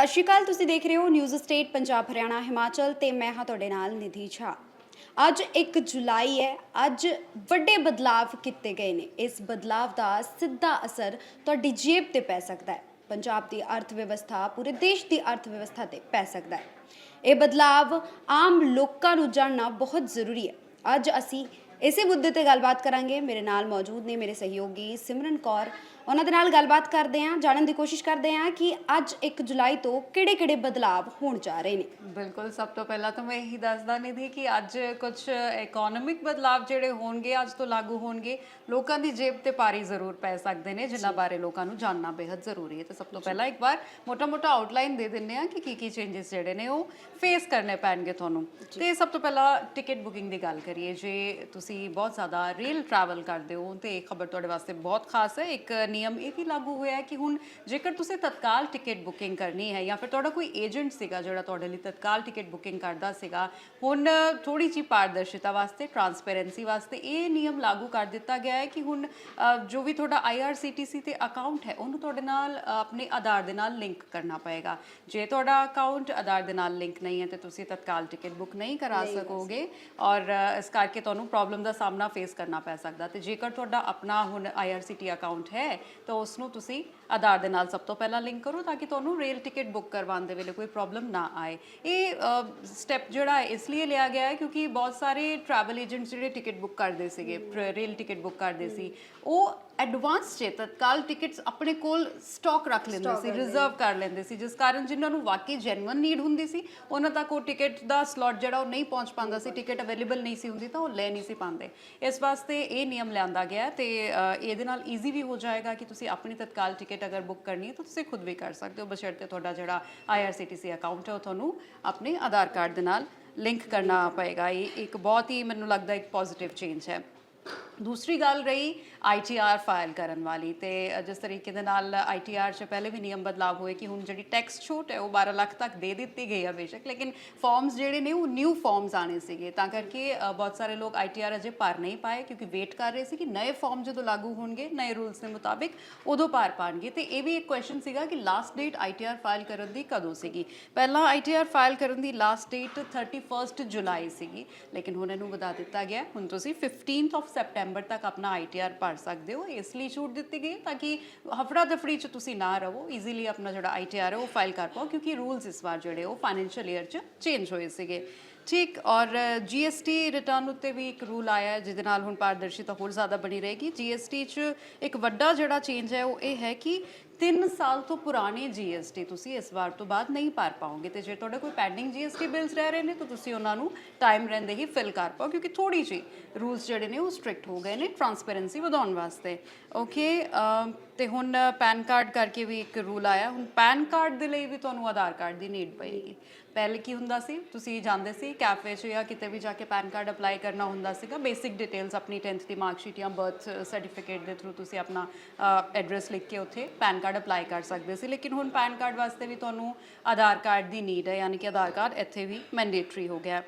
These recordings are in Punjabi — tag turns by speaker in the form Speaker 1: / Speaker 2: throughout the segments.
Speaker 1: ਸਤਿ ਸ਼੍ਰੀ ਅਕਾਲ, ਤੁਸੀਂ ਦੇਖ ਰਹੇ ਹੋ ਨਿਊਜ਼ ਸਟੇਟ ਪੰਜਾਬ, ਹਰਿਆਣਾ, ਹਿਮਾਚਲ ਤੇ ਮੈਂ ਹਾਂ ਤੁਹਾਡੇ ਨਾਲ ਨਿਧੀ ਝਾ। ਅੱਜ 1 ਜੁਲਾਈ ਹੈ, ਅੱਜ ਵੱਡੇ ਬਦਲਾਵ ਕੀਤੇ ਗਏ ਨੇ। ਇਸ ਬਦਲਾਵ ਦਾ ਸਿੱਧਾ ਅਸਰ ਤੁਹਾਡੀ ਜੇਬ ਤੇ ਪੈ ਸਕਦਾ ਹੈ। ਪੰਜਾਬ ਦੀ ਅਰਥ ਵਿਵਸਥਾ ਪੂਰੇ ਦੇਸ਼ ਦੀ ਅਰਥ ਵਿਵਸਥਾ ਤੇ ਪੈ ਸਕਦਾ ਹੈ। ਇਹ ਬਦਲਾਵ ਆਮ ਲੋਕਾਂ ਨੂੰ ਜਾਣਨਾ ਬਹੁਤ ਜ਼ਰੂਰੀ ਹੈ। ਅੱਜ ਅਸੀਂ ਇਸੇ ਮੁੱਦੇ ਤੇ ਗੱਲਬਾਤ ਕਰਾਂਗੇ। ਮੇਰੇ ਨਾਲ ਮੌਜੂਦ ਨੇ ਮੇਰੇ ਸਹਿਯੋਗੀ ਸਿਮਰਨ ਕੌਰ। ਉਹਨਾਂ ਦੇ ਨਾਲ ਗੱਲਬਾਤ ਕਰਦੇ ਹਾਂ ਜਾਣਨ ਦੀ ਕੋਸ਼ਿਸ਼ ਕਰਦੇ ਹਾਂ ਕਿ ਅੱਜ 1 ਜੁਲਾਈ ਤੋਂ ਕਿਹੜੇ-ਕਿਹੜੇ ਬਦਲਾਵ ਹੋਣ ਜਾ ਰਹੇ ਨੇ।
Speaker 2: ਬਿਲਕੁਲ ਸਭ ਤੋਂ ਪਹਿਲਾਂ ਤਾਂ ਮੈਂ ਇਹੀ ਦੱਸਦਾ ਨਿਧੀ ਕਿ ਅੱਜ ਕੁਝ ਇਕਨੋਮਿਕ ਬਦਲਾਵ ਜਿਹੜੇ ਹੋਣਗੇ ਅੱਜ ਤੋਂ ਲਾਗੂ ਹੋਣਗੇ ਲੋਕਾਂ ਦੀ ਜੇਬ ਤੇ ਭਾਰੀ ਜ਼ਰੂਰ ਪੈ ਸਕਦੇ ਨੇ ਜਿਨ੍ਹਾਂ ਬਾਰੇ ਲੋਕਾਂ ਨੂੰ ਜਾਣਨਾ ਬੇहद ਜ਼ਰੂਰੀ ਹੈ। ਤੇ ਸਭ ਤੋਂ ਪਹਿਲਾਂ ਇੱਕ ਵਾਰ ਮੋਟਾ-ਮੋਟਾ ਆਊਟਲਾਈਨ ਦੇ ਦਿੰਨੇ ਆ ਕਿ ਕੀ ਕੀ ਚੇਂਜਸ ਜਿਹੜੇ ਨੇ ਉਹ ਫੇਸ ਕਰਨੇ ਪੈਣਗੇ ਤੁਹਾਨੂੰ। ਤੇ ਸਭ ਤੋਂ ਪਹਿਲਾਂ ਟਿਕਟ ਬੁਕਿੰਗ ਦੀ ਗੱਲ ਕਰੀਏ ਜੇ ਤੁਸੀਂ ਬਹੁਤ ਜ਼ਿਆਦਾ ਰੇਲ ਟਰੈਵਲ ਕਰਦੇ ਹੋ ਤੇ ਇਹ ਖਬਰ ਤੁਹਾਡੇ ਵਾਸਤੇ ਬਹੁਤ ਖਾਸ ਹੈ। ਇੱਕ ਨਿਯਮ ਇਹ ਵੀ ਲਾਗੂ ਹੋਇਆ ਹੈ ਕਿ ਹੁਣ ਜੇਕਰ ਤੁਸੀਂ ਤਤਕਾਲ ਟਿਕਟ ਬੁਕਿੰਗ ਕਰਨੀ ਹੈ ਜਾਂ ਫਿਰ ਤੁਹਾਡਾ ਕੋਈ ਏਜੰਟ ਸੀਗਾ ਜਿਹੜਾ ਤੁਹਾਡੇ ਲਈ ਤਤਕਾਲ ਟਿਕਟ ਬੁਕਿੰਗ ਕਰਦਾ ਸੀਗਾ ਹੁਣ ਥੋੜੀ ਜਿਹੀ ਪਾਰਦਰਸ਼ਿਤਾ ਵਾਸਤੇ ਟਰਾਂਸਪੇਰੈਂਸੀ ਵਾਸਤੇ ਇਹ ਨਿਯਮ ਲਾਗੂ ਕਰ ਦਿੱਤਾ ਗਿਆ ਹੈ ਕਿ ਹੁਣ ਜੋ ਵੀ ਤੁਹਾਡਾ IRCTC ਤੇ ਅਕਾਊਂਟ ਹੈ ਉਹਨੂੰ ਤੁਹਾਡੇ ਨਾਲ ਆਪਣੇ ਆਧਾਰ ਦੇ ਨਾਲ ਲਿੰਕ ਕਰਨਾ ਪਏਗਾ। ਜੇ ਤੁਹਾਡਾ ਅਕਾਊਂਟ ਆਧਾਰ ਦੇ ਨਾਲ ਲਿੰਕ ਨਹੀਂ ਹੈ ਤੇ ਤੁਸੀਂ ਤਤਕਾਲ ਟਿਕਟ ਬੁੱਕ ਨਹੀਂ ਕਰਾ ਸਕੋਗੇ ਔਰ ਇਸ ਕਰਕੇ ਤੁਹਾਨੂੰ ਪ੍ਰੋਬਲਮ ਦਾ ਸਾਹਮਣਾ ਫੇਸ ਕਰਨਾ ਪੈ ਸਕਦਾ ਤੇ ਜੇਕਰ ਤੁਹਾਡਾ ਆਪਣਾ ਹੁਣ IRCT ਅਕਾਊਂਟ ਹੈ, ਤਾਂ ਉਸ ਨੂੰ ਤੁਸੀਂ ਆਧਾਰ ਦੇ ਨਾਲ ਸਭ ਤੋਂ ਪਹਿਲਾਂ ਲਿੰਕ ਕਰੋ ਤਾਂ ਕਿ ਤੁਹਾਨੂੰ ਰੇਲ ਟਿਕਟ ਬੁੱਕ ਕਰਵਾਉਣ ਦੇ ਵੇਲੇ ਕੋਈ ਪ੍ਰੋਬਲਮ ਨਾ ਆਏ। ਇਹ ਸਟੈਪ ਜਿਹੜਾ ਹੈ ਇਸ ਲਈ ਲਿਆ ਗਿਆ ਹੈ ਕਿਉਂਕਿ ਬਹੁਤ ਸਾਰੇ ਟਰੈਵਲ ਏਜੰਟਸ ਜਿਹੜੇ ਟਿਕਟ ਬੁੱਕ ਕਰਦੇ ਸੀਗੇ ਰੇਲ ਟਿਕਟ ਬੁੱਕ ਕਰਦੇ ਸੀ ਉਹ ਐਡਵਾਂਸ ਚ ਤਤਕਾਲ ਟਿਕਟਸ ਆਪਣੇ ਕੋਲ ਸਟਾਕ ਰੱਖ ਲੈਂਦੇ ਸੀ ਰਿਜ਼ਰਵ ਕਰ ਲੈਂਦੇ ਸੀ ਜਿਸ ਕਾਰਨ ਜਿਨ੍ਹਾਂ ਨੂੰ ਵਾਕਈ ਜੈਨੂਇਨ ਨੀਡ ਹੁੰਦੀ ਸੀ ਉਹਨਾਂ ਤੱਕ ਉਹ ਟਿਕਟ ਦਾ ਸਲੋਟ ਜਿਹੜਾ ਉਹ ਨਹੀਂ ਪਹੁੰਚ ਪਾਉਂਦਾ ਸੀ ਟਿਕਟ ਅਵੇਲੇਬਲ ਨਹੀਂ ਸੀ ਹੁੰਦੀ ਤਾਂ ਉਹ ਲੈ ਨਹੀਂ ਸੀ ਪਾਉਂਦੇ। ਇਸ ਵਾਸਤੇ ਇਹ ਨਿਯਮ ਲਿਆਂਦਾ ਗਿਆ ਤੇ ਇਹਦੇ ਨਾਲ ਈਜ਼ੀ ਵੀ ਹੋ ਜਾਏਗਾ ਕਿ ਤੁਸੀਂ ਆਪਣੀ ਤਤਕਾਲ ਟਿਕਟ ਅਗਰ ਬੁੱਕ ਕਰਨੀ ਹੈ ਤਾਂ ਤੁਸੀਂ ਖੁਦ ਵੀ ਕਰ ਸਕਦੇ ਹੋ ਬਸ਼ਰਤੇ ਤੁਹਾਡਾ ਜਿਹੜਾ IRCTC ਅਕਾਊਂਟ ਹੈ ਉਹ ਤੁਹਾਨੂੰ ਆਪਣੇ ਆਧਾਰ ਕਾਰਡ ਦੇ ਨਾਲ ਲਿੰਕ ਕਰਨਾ ਪਏਗਾ। ਇਹ ਇੱਕ ਬਹੁਤ ਹੀ ਮੈਨੂੰ ਲੱਗਦਾ ਇੱਕ ਪੋਜ਼ਿਟਿਵ ਚੇਂਜ ਹੈ। ਦੂਸਰੀ ਗੱਲ ਰਹੀ ਆਈਟੀਆਰ ਫਾਈਲ ਕਰਨ ਵਾਲੀ ਤੇ ਜਿਸ ਤਰੀਕੇ ਦੇ ਨਾਲ ਆਈਟੀਆਰ 'ਚ ਪਹਿਲੇ ਵੀ ਨਿਯਮ ਬਦਲਾਅ ਹੋਏ ਕਿ ਹੁਣ ਜਿਹੜੀ ਟੈਕਸ ਛੂਟ ਹੈ ਉਹ 12 ਲੱਖ ਤੱਕ ਦੇ ਦਿੱਤੀ ਗਈ ਹੈ ਬੇਸ਼ੱਕ, ਲੇਕਿਨ ਫਾਰਮਸ ਜਿਹੜੇ ਨੇ ਉਹ ਨਿਊ ਫਾਰਮਸ ਆਣੇ ਸੀਗੇ ਤਾਂ ਕਰਕੇ ਬਹੁਤ ਸਾਰੇ ਲੋਕ ਆਈਟੀਆਰ ਅਜੇ ਭਰ ਨਹੀਂ ਪਾਏ ਕਿਉਂਕਿ ਵੇਟ ਕਰ ਰਹੇ ਸੀ ਕਿ ਨਵੇਂ ਫਾਰਮ ਜਦੋਂ ਲਾਗੂ ਹੋਣਗੇ ਨਵੇਂ ਰੂਲਸ ਦੇ ਮੁਤਾਬਿਕ ਉਦੋਂ ਭਰ ਪਾਣਗੇ ਤੇ ਇਹ ਵੀ ਇੱਕ ਕੁਐਸਚਨ ਸੀਗਾ ਕਿ ਲਾਸਟ ਡੇਟ ਆਈਟੀਆਰ ਫਾਈਲ ਕਰਨ ਦੀ ਕਦੋਂ ਸੀਗੀ? ਪਹਿਲਾਂ ਆਈਟੀਆਰ ਫਾਈਲ ਕਰਨ ਦੀ ਲਾਸਟ ਡੇਟ 31st ਜੁਲਾਈ ਸੀਗੀ, ਲੇਕਿਨ ਹੁਣ ਇਹਨੂੰ ਵਧਾ ਦਿੱਤਾ ਗਿਆ, ਹੁਣ ਤੁਸੀਂ 15th ਆਫ ਸੈਪਟੈਂਬਰ ਤੱਕ ਆਪਣਾ ਆਈਟੀਆਰ ਭਰ ਸਕਦੇ ਹੋ, ਇਸ ਲਈ ਛੂਟ ਦਿੱਤੀ ਗਈ ਤਾਂ ਕਿ ਹਫੜਾ ਦਫੜੀ ਚ ਤੁਸੀਂ ਨਾ ਰਹੋ ਈਜ਼ੀਲੀ ਆਪਣਾ ਜਿਹੜਾ ਆਈਟੀਆਰ ਹੈ ਉਹ ਫਾਈਲ ਕਰ ਪਾਓ, ਕਿਉਂਕਿ ਰੂਲਸ ਇਸ ਵਾਰ ਜਿਹੜੇ ਉਹ ਫਾਈਨੈਂਸ਼ੀਅਲ ਈਅਰ ਚ ਚੇਂਜ ਹੋਏ ਸੀਗੇ। ਠੀਕ, ਔਰ ਜੀਐਸਟੀ ਰਿਟਰਨ ਉੱਤੇ ਵੀ ਇੱਕ ਰੂਲ ਆਇਆ ਹੈ, ਜਿਹਦੇ ਨਾਲ ਹੁਣ ਪਾਰਦਰਸ਼ਿਤਾ ਹੋਰ ਜ਼ਿਆਦਾ ਬਣੀ ਰਹੇਗੀ। ਜੀਐਸਟੀ 'ਚ ਇੱਕ ਵੱਡਾ ਜਿਹੜਾ ਚੇਂਜ ਹੈ, ਉਹ ਇਹ ਹੈ ਕਿ 3 ਸਾਲ ਤੋਂ ਪੁਰਾਣੇ ਜੀਐਸਟੀ ਤੁਸੀਂ ਇਸ ਵਾਰ ਤੋਂ ਬਾਅਦ ਨਹੀਂ ਭਰ ਪਾਓਗੇ ਤੇ ਜੇ ਤੁਹਾਡੇ ਕੋਈ ਪੈਂਡਿੰਗ ਜੀਐਸਟੀ ਬਿਲਸ ਰਹਿ ਰਹੇ ਨੇ ਤਾਂ ਤੁਸੀਂ ਉਹਨਾਂ ਨੂੰ ਟਾਈਮ ਰਹਿੰਦੇ ਹੀ ਫਿਲ ਕਰ ਪਾਓ ਕਿਉਂਕਿ ਥੋੜੀ ਜਿਹੀ ਰੂਲਸ ਜਿਹੜੇ ਨੇ ਉਹ ਸਟ੍ਰਿਕਟ ਹੋ ਗਏ ਨੇ ਟਰਾਂਸਪੇਰੈਂਸੀ ਵਧਾਉਣ ਵਾਸਤੇ। ਓਕੇ ਤੇ ਹੁਣ ਪੈਨ ਕਾਰਡ ਕਰਕੇ ਵੀ ਇੱਕ ਰੂਲ ਆਇਆ। ਹੁਣ ਪੈਨ ਕਾਰਡ ਦੇ ਲਈ ਵੀ ਤੁਹਾਨੂੰ ਆਧਾਰ ਕਾਰਡ ਦੀ ਨੀਡ ਪਏਗੀ। ਪਹਿਲੇ ਕੀ ਹੁੰਦਾ ਸੀ? ਤੁਸੀਂ ਜਾਂਦੇ ਸੀ ਕੈਫੇ 'ਚ ਜਾਂ ਕਿਤੇ ਵੀ ਜਾ ਕੇ ਪੈਨ ਕਾਰਡ ਅਪਲਾਈ ਕਰਨਾ ਹੁੰਦਾ ਸੀਗਾ। ਬੇਸਿਕ ਡਿਟੇਲਸ ਆਪਣੀ 10th ਦੀ ਮਾਰਕਸ਼ੀਟ ਜਾਂ ਬਰਥ ਸਰਟੀਫਿਕੇਟ ਦੇ ਥਰੂ ਤੁਸੀਂ ਆਪਣਾ ਐਡਰੈਸ ਲਿਖ ਕੇ ਉੱਥੇ ਪੈਨ ਕਾਰਡ ਅਪਲਾਈ ਕਰ ਸਕਦੇ ਸੀ, ਲੇਕਿਨ ਹੁਣ ਪੈਨ ਕਾਰਡ ਵਾਸਤੇ ਵੀ ਤੁਹਾਨੂੰ ਆਧਾਰ ਕਾਰਡ ਦੀ ਨੀਡ ਹੈ, ਯਾਨੀ ਕਿ ਆਧਾਰ ਕਾਰਡ ਇੱਥੇ ਵੀ ਮੈਂਡੇਟਰੀ ਹੋ ਗਿਆ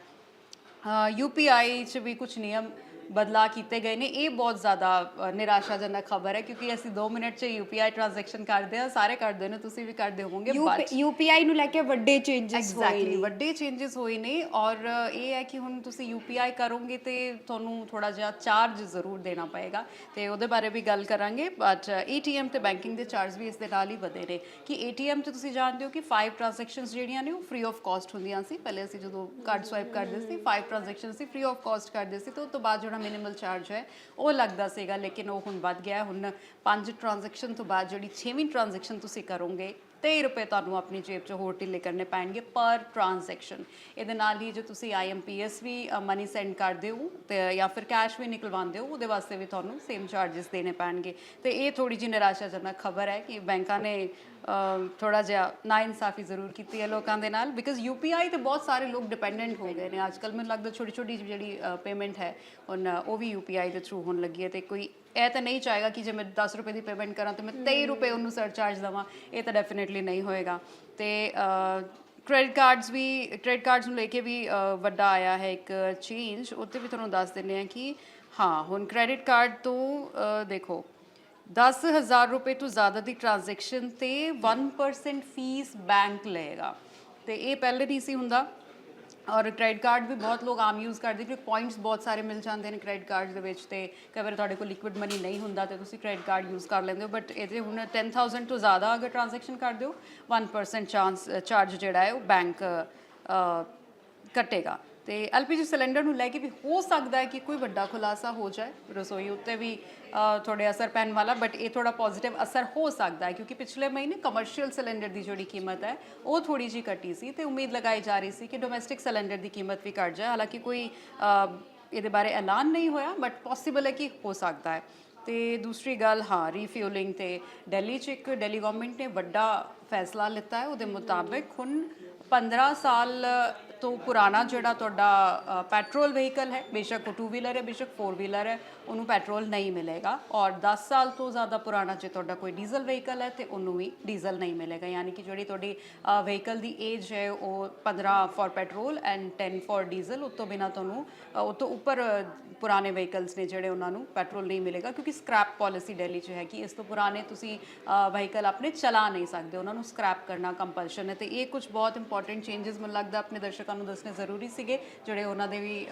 Speaker 2: ਯੂਪੀਆਈ 'ਚ ਵੀ ਕੁਝ ਨਿਯਮ ਬਦਲਾ ਕੀਤੇ ਗਏ ਨੇ ਇਹ ਬਹੁਤ ਜ਼ਿਆਦਾ ਨਿਰਾਸ਼ਾਜਨਕ ਖਬਰ ਹੈ ਕਿਉਂਕਿ ਅਸੀਂ 2 ਮਿੰਟ 'ਚ ਯੂਪੀਆਈ ਟ੍ਰਾਂਜੈਕਸ਼ਨ ਕਰਦੇ ਹਾਂ ਸਾਰੇ ਕਰਦੇ ਨੇ ਤੁਸੀਂ ਵੀ ਕਰਦੇ ਹੋਵੋਗੇ ਬਟ
Speaker 1: ਯੂਪੀਆਈ ਨੂੰ ਲੈ ਕੇ ਵੱਡੇ ਚੇਂਜਸ ਹੋਏ
Speaker 2: ਐਗਜ਼ੈਕਟਲੀ
Speaker 1: ਨੇ।
Speaker 2: ਵੱਡੇ ਚੇਂਜਸ ਹੋਏ ਨੇ ਔਰ ਇਹ ਹੈ ਕਿ ਹੁਣ ਤੁਸੀਂ ਯੂਪੀਆਈ ਕਰੋਗੇ ਤੇ ਤੁਹਾਨੂੰ ਥੋੜਾ ਜਿਹਾ ਚਾਰਜ ਜ਼ਰੂਰ ਦੇਣਾ ਪਏਗਾ ਤੇ ਉਹਦੇ ਬਾਰੇ ਵੀ ਗੱਲ ਕਰਾਂਗੇ ਬਟ ਏਟੀਐਮ ਤੇ ਬੈਂਕਿੰਗ ਦੇ ਚਾਰਜ ਵੀ ਇਸ ਦੇ ਨਾਲ ਹੀ ਵਧੇ ਨੇ ਕਿ ਏਟੀਐਮ ਤੇ ਤੁਸੀਂ ਜਾਣਦੇ ਹੋ ਕਿ 5 ਟ੍ਰਾਂਜੈਕਸ਼ਨਸ ਜਿਹੜੀਆਂ ਨੇ ਉਹ ਫ੍ਰੀ ਆਫ ਕਾਸਟ ਹੁੰਦੀਆਂ ਸੀ ਪਹਿਲੇ ਅਸੀਂ ਜਦੋਂ ਕਾਰਡ ਸਵਾਈਪ ਕਰਦੇ ਸੀ 5 ਟ੍ਰਾਂਜੈਕਸ਼ਨਸ ਸੀ ਫ੍ਰੀ ਆਫ ਕਾਸਟ ਕਰਦੇ ਸੀ ਤੇ ਉਸ ਤੋਂ ਬਾਅਦ ਜਿਹੜਾ ਮਿਨੀਮਲ ਚਾਰਜ ਹੈ ਉਹ ਲੱਗਦਾ ਸੀਗਾ, ਲੇਕਿਨ ਉਹ ਹੁਣ ਵੱਧ ਗਿਆ ਹੈ। ਹੁਣ ਪੰਜ ਟ੍ਰਾਂਜੈਕਸ਼ਨ ਤੋਂ ਬਾਅਦ ਜਿਹੜੀ 6ਵੀਂ ਟ੍ਰਾਂਜੈਕਸ਼ਨ ਤੁਸੀਂ ਕਰੋਗੇ 23 ਰੁਪਏ ਤੁਹਾਨੂੰ ਆਪਣੀ ਜੇਬ 'ਚ ਹੋਰ ਢਿੱਲੇ ਕਰਨੇ ਪੈਣਗੇ ਪਰ ਟ੍ਰਾਂਜੈਕਸ਼ਨ ਇਹਦੇ ਨਾਲ ਹੀ ਜੇ ਤੁਸੀਂ ਆਈਐਮਪੀਐਸ ਵੀ ਮਨੀ ਸੈਂਡ ਕਰਦੇ ਹੋ ਤੇ, ਜਾਂ ਫਿਰ ਕੈਸ਼ ਵੀ ਨਿਕਲਵਾਉਂਦੇ ਹੋ, ਉਹਦੇ ਵਾਸਤੇ ਵੀ ਤੁਹਾਨੂੰ ਸੇਮ ਚਾਰजेस ਦੇਣੇ ਪੈਣਗੇ। ਤੇ ਇਹ ਥੋੜੀ ਜਿਹੀ ਨਿਰਾਸ਼ਾਜਨਕ ਖਬਰ ਹੈ ਕਿ ਬੈਂਕਾਂ ਨੇ ਥੋੜਾ ਜਿਹਾ ਨਾ ਇਨਸਾਫ਼ੀ ਜ਼ਰੂਰ ਕੀਤੀ ਹੈ ਲੋਕਾਂ ਦੇ ਨਾਲ ਬਿਕਾਜ਼ ਯੂਪੀਆਈ ਤੇ ਬਹੁਤ ਸਾਰੇ ਲੋਕ ਡਿਪੈਂਡੈਂਟ ਹੋ ਗਏ ਨੇ। ਅੱਜ ਅੱਜਕੱਲ ਮੈਨੂੰ ਲੱਗਦਾ ਛੋਟੀ ਛੋਟੀ ਜਿਹੜੀ ਪੇਮੈਂਟ ਹੈ, ਹੁਣ ਉਹ ਵੀ ਯੂਪੀਆਈ ਦੇ ਥਰੂ ਹੋਣ ਲੱਗੀ ਹੈ ਤੇ ਕੋਈ ਇਹ ਤਾਂ ਨਹੀਂ ਚਾਹੇਗਾ ਕਿ ਜੇ ਮੈਂ 10 ਰੁਪਏ ਦੀ ਪੇਮੈਂਟ ਕਰਾਂ ਤੇ ਮੈਂ 23 ਰੁਪਏ ਉਹਨੂੰ ਸਰਚਾਰਜ ਦੇਵਾਂ। ਇਹ ਤਾਂ ਡੈਫੀਨਿਟਲੀ ਨਹੀਂ ਹੋਏਗਾ। ਤੇ ਕ੍ਰੈਡਿਟ ਕਾਰਡਸ ਵੀ ਕ੍ਰੈਡਿਟ ਕਾਰਡਸ ਨੂੰ ਲੈ ਕੇ ਵੀ ਵੱਡਾ ਆਇਆ ਹੈ ਇੱਕ ਚੇਂਜ ਉੱਤੇ ਵੀ ਤੁਹਾਨੂੰ ਦੱਸ ਦਿੰਦੇ ਆ ਕਿ ਹਾਂ ਹੁਣ ਕ੍ਰੈਡਿਟ ਕਾਰਡ ਤੋਂ ਦੇਖੋ 10000 ਰੁਪਏ ਤੋਂ ਜ਼ਿਆਦਾ ਦੀ ਟ੍ਰਾਂਜੈਕਸ਼ਨ ਤੇ 1% ਫੀਸ ਬੈਂਕ ਲਏਗਾ। ਤੇ ਇਹ ਪਹਿਲੇ ਨਹੀਂ ਸੀ ਹੁੰਦਾ। ਔਰ ਕ੍ਰੈਡਿਟ ਕਾਰਡ ਵੀ ਬਹੁਤ ਲੋਕ ਆਮ ਯੂਜ਼ ਕਰਦੇ, ਕਿਉਂਕਿ ਪੁਆਇੰਟਸ ਬਹੁਤ ਸਾਰੇ ਮਿਲ ਜਾਂਦੇ ਨੇ ਕ੍ਰੈਡਿਟ ਕਾਰਡ ਦੇ ਵਿੱਚ ਤੇ ਕਈ ਵਾਰ ਤੁਹਾਡੇ ਕੋਲ ਲਿਕੁਇਡ ਮਨੀ ਨਹੀਂ ਹੁੰਦਾ ਤੇ ਤੁਸੀਂ ਕ੍ਰੈਡਿਟ ਕਾਰਡ ਯੂਜ਼ ਕਰ ਲੈਂਦੇ ਹੋ ਬਟ ਇਹਦੇ ਹੁਣ 10000 ਤੋਂ ਜ਼ਿਆਦਾ ਅਗਰ ਟ੍ਰਾਂਜੈਕਸ਼ਨ ਕਰਦੇ ਹੋ 1% ਚਾਂਸ ਚਾਰਜ ਜਿਹੜਾ ਹੈ ਉਹ ਬੈਂਕ ਕੱਟੇਗਾ। ਤੇ ਐਲਪੀਜੀ ਸਿਲੰਡਰ ਨੂੰ ਲੈ ਕੇ ਵੀ ਹੋ ਸਕਦਾ ਹੈ ਕਿ ਕੋਈ ਵੱਡਾ ਖੁਲਾਸਾ ਹੋ ਜਾਏ। ਰਸੋਈ ਉੱਤੇ ਵੀ ਅ, ਥੋੜੇ ਅਸਰ ਪੈਣ ਵਾਲਾ ਬਟ ਇਹ ਥੋੜਾ ਪੋਜ਼ਿਟਿਵ ਅਸਰ ਹੋ ਸਕਦਾ ਹੈ ਕਿਉਂਕਿ ਪਿਛਲੇ ਮਹੀਨੇ ਕਮਰਸ਼ੀਅਲ ਸਿਲੰਡਰ ਦੀ ਜਿਹੜੀ ਕੀਮਤ ਹੈ ਉਹ ਥੋੜੀ ਜੀ ਘਟੀ ਸੀ ਤੇ ਉਮੀਦ ਲਗਾਈ ਜਾ ਰਹੀ ਸੀ ਕਿ ਡੋਮੈਸਟਿਕ ਸਿਲੰਡਰ ਦੀ ਕੀਮਤ ਵੀ ਘਟ ਜਾਏ। ਹਾਲਾਂਕਿ ਕੋਈ ਇਹਦੇ ਬਾਰੇ ਐਲਾਨ ਨਹੀਂ ਹੋਇਆ ਬਟ ਪੋਸੀਬਲ ਹੈ ਕਿ ਹੋ ਸਕਦਾ ਹੈ। ਤੇ ਦੂਸਰੀ ਗੱਲ ਹਾਂ ਰੀਫਿਊਲਿੰਗ ਤੇ ਦਿੱਲੀ 'ਚ ਇੱਕ ਦਿੱਲੀ ਗਵਰਨਮੈਂਟ ਨੇ ਵੱਡਾ ਫੈਸਲਾ ਲਿੱਤਾ ਹੈ। ਉਹਦੇ ਮੁਤਾਬਕ ਹੁਣ 15 ਸਾਲ ਤੋਂ ਪੁਰਾਣਾ ਜਿਹੜਾ ਤੁਹਾਡਾ ਪੈਟਰੋਲ ਵਹੀਕਲ ਹੈ, ਬੇਸ਼ੱਕ ਟੂ ਵੀਲਰ ਹੈ, ਬੇਸ਼ੱਕ ਫੋਰ ਵੀਲਰ ਹੈ, ਉਹਨੂੰ ਪੈਟਰੋਲ ਨਹੀਂ ਮਿਲੇਗਾ ਔਰ 10 ਸਾਲ ਤੋਂ ਜ਼ਿਆਦਾ ਪੁਰਾਣਾ ਜੇ ਤੁਹਾਡਾ ਕੋਈ ਡੀਜ਼ਲ ਵਹੀਕਲ ਹੈ ਤੇ ਉਹਨੂੰ ਵੀ ਡੀਜ਼ਲ ਨਹੀਂ ਮਿਲੇਗਾ। ਯਾਨੀ ਕਿ ਜਿਹੜੀ ਤੁਹਾਡੀ ਵਹੀਕਲ ਦੀ ਏਜ ਹੈ, ਉਹ 15 for petrol and 10 for diesel ਉਸ ਤੋਂ ਬਿਨਾ ਤੁਹਾਨੂੰ ਉਸ ਤੋਂ ਉੱਪਰ ਪੁਰਾਣੇ ਵਹੀਕਲਸ ਨੇ ਜਿਹੜੇ ਉਹਨਾਂ ਨੂੰ ਪੈਟਰੋਲ ਨਹੀਂ ਮਿਲੇਗਾ ਕਿਉਂਕਿ ਸਕ੍ਰੈਪ ਪਾਲਿਸੀ ਦਿੱਲੀ 'ਚ ਹੈ ਕਿ ਇਸ ਤੋਂ ਪੁਰਾਣੇ ਤੁਸੀਂ ਵਹੀਕਲ ਆਪਣੇ ਚਲਾ ਨਹੀਂ ਸਕਦੇ, ਉਹਨਾਂ ਨੂੰ ਸਕ੍ਰੈਪ ਕਰਨਾ ਕੰਪਲਸ਼ਨ ਹੈ ਤੇ ਇਹ ਕੁਝ ਬਹੁਤ ਇੰਪੋਰਟੈਂਟ ਚੇਂजेस ਮੈਨੂੰ ਲੱਗਦਾ ਆਪਣੇ ਦਰਸ਼ਕ ਨੂੰ ਦੱਸਣੇ ਜ਼ਰੂਰੀ ਸੀਗੇ ਜਿਹੜੇ ਉਹਨਾਂ ਦੇ ਵੀ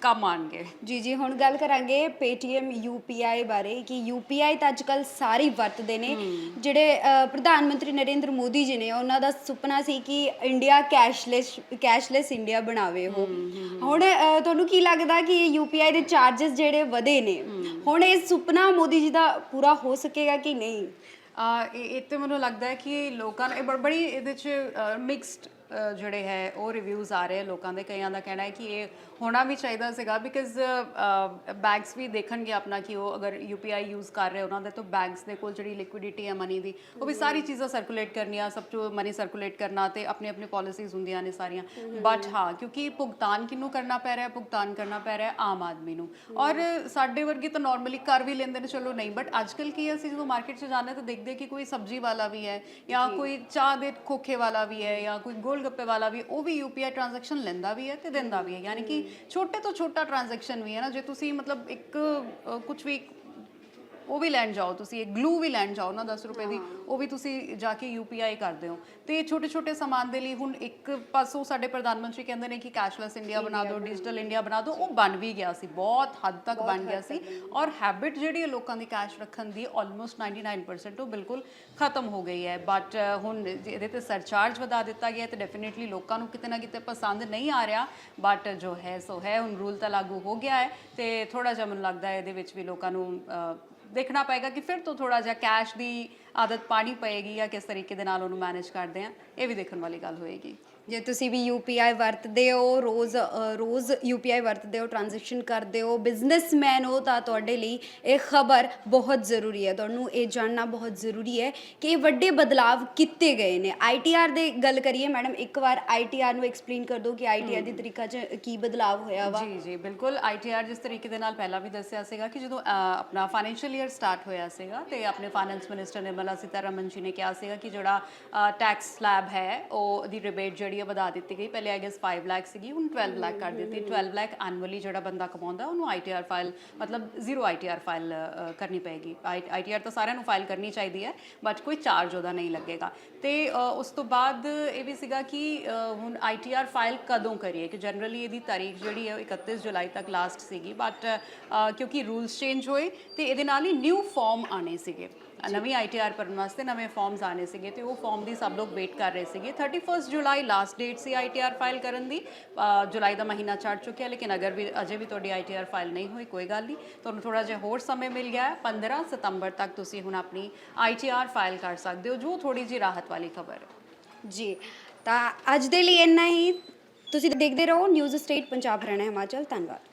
Speaker 2: ਕੰਮ ਆਣਗੇ।
Speaker 1: ਜੀ ਜੀ ਹੁਣ ਗੱਲ ਕਰਾਂਗੇ Paytm UPI ਬਾਰੇ ਕਿ UPI ਤਾਂ ਅੱਜਕੱਲ ਸਾਰੇ ਵਰਤਦੇ ਨੇ। ਜਿਹੜੇ ਪ੍ਰਧਾਨ ਮੰਤਰੀ ਨਰਿੰਦਰ ਮੋਦੀ ਜੀ ਨੇ ਉਹਨਾਂ ਦਾ ਸੁਪਨਾ ਸੀ ਕਿ ਇੰਡੀਆ ਕੈਸ਼ਲੈਸ ਕੈਸ਼ਲੈਸ ਇੰਡੀਆ ਬਣਾਵੇ ਉਹ। ਹੁਣ ਤੁਹਾਨੂੰ ਕੀ ਲੱਗਦਾ ਕਿ UPI ਦੇ ਚਾਰजेस ਜਿਹੜੇ ਵਧੇ ਨੇ? ਹੁਣ ਇਹ ਸੁਪਨਾ ਮੋਦੀ ਜੀ ਦਾ ਪੂਰਾ ਹੋ ਸਕੇਗਾ ਕਿ ਨਹੀਂ?
Speaker 2: ਇਹ ਤੇ ਮੈਨੂੰ ਲੱਗਦਾ ਹੈ ਕਿ ਲੋਕਾਂ ਨੂੰ ਬੜੀ ਇਹਦੇ ਚ ਮਿਕਸਡ ਜਿਹੜੇ ਹੈ ਉਹ ਰਿਵਿਊਜ਼ ਆ ਰਹੇ ਲੋਕਾਂ ਦੇ ਕਈਆਂ ਦਾ ਕਹਿਣਾ ਹੈ ਕਿ ਇਹ ਹੋਣਾ ਵੀ ਚਾਹੀਦਾ ਸੀਗਾ ਬਿਕਾਜ਼ ਬੈਂਕਸ ਵੀ ਦੇਖਣਗੇ ਆਪਣਾ ਕਿ ਉਹ ਅਗਰ ਯੂਪੀਆਈ ਯੂਜ਼ ਕਰ ਰਹੇ ਉਹਨਾਂ ਦੇ ਤਾਂ ਬੈਂਕਸ ਦੇ ਕੋਲ ਜਿਹੜੀ ਲਿਕੁਇਡਿਟੀ ਹੈ ਮਨੀ ਦੀ ਉਹ ਵੀ ਸਾਰੀ ਚੀਜ਼ਾਂ ਸਰਕੂਲੇਟ ਕਰਨੀਆਂ ਸਭ ਤੋਂ ਮਨੀ ਸਰਕੂਲੇਟ ਕਰਨਾ ਤੇ ਆਪਣੀ ਆਪਣੀ ਪਾਲਿਸੀਜ਼ ਹੁੰਦੀਆਂ ਨੇ ਸਾਰੀਆਂ। ਬਟ ਹਾਂ ਕਿਉਂਕਿ ਭੁਗਤਾਨ ਕਿਹਨੂੰ ਕਰਨਾ ਪੈ ਰਿਹਾ? ਭੁਗਤਾਨ ਕਰਨਾ ਪੈ ਰਿਹਾ ਆਮ ਆਦਮੀ ਨੂੰ। ਔਰ ਸਾਡੇ ਵਰਗੇ ਤਾਂ ਨਾਰਮਲੀ ਕਰ ਵੀ ਲੈਂਦੇ ਨੇ ਚਲੋ ਨਹੀਂ ਬਟ ਅੱਜਕੱਲ ਕੀ ਹੈ, ਅਸੀਂ ਜਦੋਂ ਮਾਰਕੀਟ 'ਚ ਜਾਂਦੇ ਹਾਂ ਤਾਂ ਦੇਖਦੇ ਕਿ ਕੋਈ ਸਬਜ਼ੀ ਵਾਲਾ ਵੀ ਹੈ ਜਾਂ। ਕੋਈ ਚਾਹ ਦੇ ਖੋਖੇ ਵਾਲਾ ਵੀ ਹੈ ਜਾਂ ਕੋਈ ਗੋਲ ਗੱਪੇ ਵਾਲਾ ਵੀ, ਉਹ ਵੀ ਯੂਪੀਆਈ ਟ੍ਰਾਂਜੈਕਸ਼ਨ ਲੈਂਦਾ ਵੀ ਹੈ ਤੇ ਦਿੰਦਾ ਵੀ ਹੈ। ਯਾਨੀ ਕਿ ਛੋਟੇ ਤੋਂ ਛੋਟਾ ਟ੍ਰਾਂਜੈਕਸ਼ਨ ਵੀ ਹੈ ਨਾ, ਜੇ ਤੁਸੀਂ ਮਤਲਬ ਇੱਕ ਕੁਝ ਵੀ ਉਹ ਵੀ ਲੈਣ ਜਾਓ ਤੁਸੀਂ ਇੱਕ ਗਲੂ ਵੀ ਲੈਣ ਜਾਓ ਨਾ 10 ਰੁਪਏ ਦੀ ਉਹ ਵੀ ਤੁਸੀਂ ਜਾ ਕੇ ਯੂਪੀਆਈ ਕਰਦੇ ਹੋ। ਤੇ ਛੋਟੇ ਛੋਟੇ ਸਮਾਨ ਦੇ ਲਈ ਹੁਣ ਇੱਕ ਪਾਸੋਂ ਸਾਡੇ ਪ੍ਰਧਾਨ ਮੰਤਰੀ ਕਹਿੰਦੇ ਨੇ ਕਿ ਕੈਸ਼ਲੈਸ ਇੰਡੀਆ ਬਣਾ ਦਿਓ ਡਿਜੀਟਲ ਇੰਡੀਆ ਬਣਾ ਦਿਓ ਉਹ ਬਣ ਵੀ ਗਿਆ ਸੀ ਬਹੁਤ ਹੱਦ ਤੱਕ ਬਣ ਗਿਆ ਸੀ। ਔਰ ਹੈਬਿਟ ਜਿਹੜੀ ਹੈ ਲੋਕਾਂ ਦੀ ਕੈਸ਼ ਰੱਖਣ ਦੀ ਆਲਮੋਸਟ 99% ਉਹ ਬਿਲਕੁਲ ਖਤਮ ਹੋ ਗਈ ਹੈ। ਬਟ ਹੁਣ ਇਹਦੇ ਤੇ ਸਰਚਾਰਜ ਵਧਾ ਦਿੱਤਾ ਗਿਆ ਤੇ ਡੈਫੀਨਿਟਲੀ ਲੋਕਾਂ ਨੂੰ ਕਿਤੇ ਨਾ ਕਿਤੇ ਪਸੰਦ ਨਹੀਂ ਆ ਰਿਹਾ। ਬਟ ਜੋ ਹੈ ਸੋ ਹੈ ਹੁਣ ਰੂਲ ਤਾਂ ਲਾਗੂ ਹੋ ਗਿਆ ਹੈ ਤੇ ਥੋੜਾ ਜਿਹਾ ਮੈਨੂੰ ਲੱਗਦਾ ਹੈ ਇਹਦੇ ਵਿੱਚ ਵੀ ਲੋਕਾਂ ਨੂੰ ਦੇਖਣਾ ਪਏਗਾ ਕਿ ਫਿਰ ਤੋਂ ਥੋੜਾ ਜਿਹਾ ਕੈਸ਼ ਦੀ ਆਦਤ ਪਾਣੀ ਪਏਗੀ ਜਾਂ ਕਿਸ ਤਰੀਕੇ ਦੇ ਨਾਲ ਉਹਨੂੰ ਮੈਨੇਜ ਕਰਦੇ ਆ ਇਹ ਵੀ ਦੇਖਣ ਵਾਲੀ ਗੱਲ ਹੋਏਗੀ।
Speaker 1: ਜੇ ਤੁਸੀਂ ਵੀ UPI ਵਰਤਦੇ ਹੋ ਰੋਜ਼ ਅ, ਰੋਜ਼ UPI ਵਰਤਦੇ ਹੋ ਟ੍ਰਾਂਜੈਕਸ਼ਨ ਕਰਦੇ ਹੋ ਬਿਜ਼ਨਸਮੈਨ ਹੋ ਤਾਂ ਤੁਹਾਡੇ ਲਈ ਇਹ ਖਬਰ ਬਹੁਤ ਜ਼ਰੂਰੀ ਹੈ। ਤੁਹਾਨੂੰ ਇਹ ਜਾਣਨਾ ਬਹੁਤ ਜ਼ਰੂਰੀ ਹੈ ਕਿ ਇਹ ਵੱਡੇ ਬਦਲਾਵ ਕੀਤੇ ਗਏ ਨੇ। ITR ਦੇ ਗੱਲ ਕਰੀਏ ਮੈਡਮ ਇੱਕ ਵਾਰ ITR ਨੂੰ ਐਕਸਪਲੇਨ ਕਰ ਦਿਓ ਕਿ ITR ਦੀ ਤਰੀਕਾ 'ਚ ਕੀ ਬਦਲਾਵ ਹੋਇਆ ਵਾ।
Speaker 2: ਜੀ ਜੀ ਬਿਲਕੁਲ। ਆਈਟੀਆਰ ਜਿਸ ਤਰੀਕੇ ਦੇ ਨਾਲ ਪਹਿਲਾਂ ਵੀ ਦੱਸਿਆ ਸੀਗਾ ਕਿ ਜਦੋਂ ਅ, ਆਪਣਾ ਫਾਈਨੈਂਸ਼ੀਅਲ ਈਅਰ ਸਟਾਰਟ ਹੋਇਆ ਸੀਗਾ ਤੇ ਆਪਣੇ ਫਾਈਨੈਂਸ ਮਿਨਿਸਟਰ ਨਿਰਮਲਾ ਸੀਤਾਰਮਨ ਜੀ ਨੇ ਕਿਹਾ ਸੀਗਾ ਕਿ ਜਿਹੜਾ ਟੈਕਸ ਸਲੈਬ ਹੈ ਉਹ ਦੀ ਰਿਬੇਟ ਜਿਹੜੀ ਹੈ ਵਧਾ ਦਿੱਤੀ ਗਈ ਪਹਿਲੇ ਆਈ ਗੈਸ 5 ਲੱਖ ਸੀਗੀ ਹੁਣ 12 ਲੱਖ ਕਰ ਦਿੱਤੀ। 12 ਲੱਖ ਐਨੂਅਲੀ ਜਿਹੜਾ ਬੰਦਾ ਕਮਾਉਂਦਾ ਉਹਨੂੰ ਆਈਟੀਆਰ ਫਾਈਲ ਮਤਲਬ ਜ਼ੀਰੋ ਆਈਟੀਆਰ ਫਾਈਲ ਕਰਨੀ ਪਏਗੀ। ਆਈਟੀਆਰ ਤਾਂ ਸਾਰਿਆਂ ਨੂੰ ਫਾਈਲ ਕਰਨੀ ਚਾਹੀਦੀ ਹੈ ਬਟ ਕੋਈ ਚਾਰਜ ਉਹਦਾ ਨਹੀਂ ਲੱਗੇਗਾ। ਤੇ ਉਸ ਤੋਂ ਬਾਅਦ ਇਹ ਵੀ ਸੀਗਾ ਕਿ ਅ, ਹੁਣ ਆਈਟੀਆਰ ਫਾਈਲ ਕਦੋਂ ਕਰੀਏ? ਕਿ ਜਨਰਲੀ ਇਹਦੀ ਤਾਰੀਖ ਜਿਹੜੀ ਹੈ ਉਹ 31 ਜੁਲਾਈ ਤੱਕ ਲਾਸਟ ਸੀਗੀ ਬਟ ਕਿਉਂਕਿ ਰੂਲਸ ਚੇਂਜ ਹੋਏ ਤੇ ਇਹਦੇ ਨਾਲ ਹੀ ਨਿਊ ਫਾਰਮ ਆਣੇ ਸੀਗੇ। ਨਵੀਂ ਆਈਟੀਆਰ ਭਰਨ ਵਾਸਤੇ ਨਵੇਂ ਫਾਰਮਸ ਆਣੇ ਸੀਗੇ ਤੇ ਉਹ ਫਾਰਮ ਦੀ ਸਭ ਲੋਕ ਵੇਟ ਕਰ ਰਹੇ ਸੀਗੇ। 31 ਜੁਲਾਈ ਲਾਸਟ ਡੇਟ ਸੀ ਆਈਟੀਆਰ ਫਾਈਲ ਕਰਨ ਦੀ। ਜੁਲਾਈ ਦਾ ਮਹੀਨਾ ਚੜ ਚੁੱਕਿਆ ਲੇਕਿਨ ਅਗਰ ਵੀ ਅਜੇ ਵੀ ਤੁਹਾਡੀ ਆਈਟੀਆਰ ਫਾਈਲ ਨਹੀਂ ਹੋਈ ਕੋਈ ਗੱਲ ਨਹੀਂ। ਤੁਹਾਨੂੰ ਥੋੜਾ ਜਿਹਾ ਹੋਰ ਸਮੇਂ ਮਿਲ ਗਿਆ ਹੈ। 15 ਸਤੰਬਰ ਤੱਕ ਤੁਸੀਂ ਹੁਣ ਆਪਣੀ ਆਈਟੀਆਰ ਫਾਈਲ ਕਰ ਸਕਦੇ ਹੋ ਜੋ ਥੋੜੀ ਜਿਹੀ ਰਾਹਤ ਵਾਲੀ ਖਬਰ ਹੈ।
Speaker 1: ਜੀ ਤਾਂ ਅੱਜ ਦੇ ਲਈ ਇੰਨਾ ਹੀ। ਤੁਸੀਂ ਦੇਖਦੇ ਰਹੋ ਨਿਊਜ਼ ਸਟੇਟ ਪੰਜਾਬ ਹਰਿਆਣਾ ਹਿਮਾਚਲ। ਧੰਨਵਾਦ।